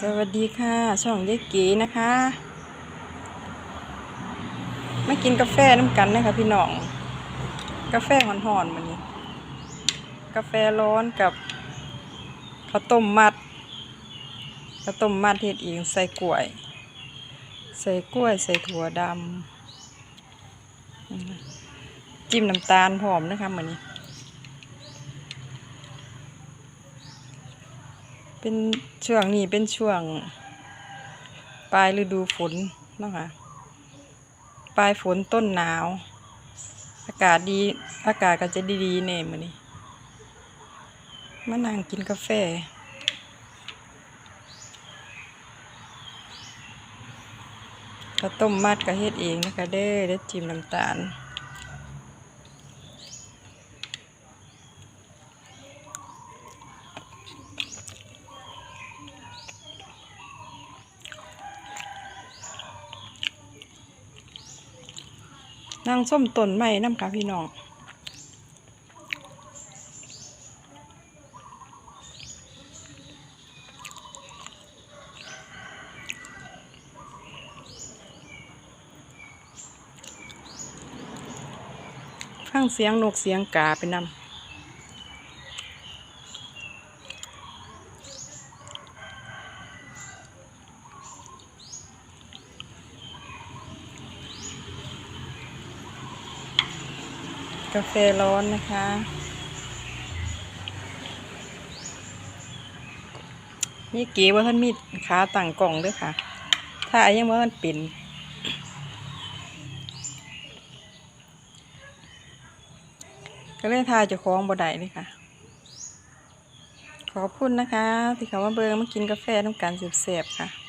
สวัสดีค่ะ ช่องยายกีนะคะ มากินกาแฟน้ำกันนะคะพี่น้อง กาแฟหอนๆมันนี้ กาแฟร้อนกับข้าวต้มมัดข้าวต้มมัดเฮ็ดเองใส่กล้วย ใส่กล้วยใส่ถั่วดำจิ้มน้ำตาลหอมนะคะเหมือนนี้ เป็นช่วงนี้เป็นช่วง ปลายฤดูฝนเนาะค่ะปลายฝนต้นหนาว อากาศดีอากาศก็จะดีๆเนี่ยมื้อนี้มานั่งกินกาแฟข้าวต้มมัดก็เฮ็ดเองนะคะเด้อได้จิ้มน้ำตาล นั่งส้มต้นไม่น้ำค่ะพี่น้องข้างเสียงนกเสียงกาไปนำ กาแฟร้อนนะคะ นี่เก๋ว่าท่านมีขาต่างกล่องด้วยค่ะ ถ้ายังว่ามันเป็นก็เลยทาจะคล้องบ่ได้เลยค่ะ ขอบคุณนะคะ ที่เขามาเบิงมากินกาแฟน้ำกันเสียบๆค่ะ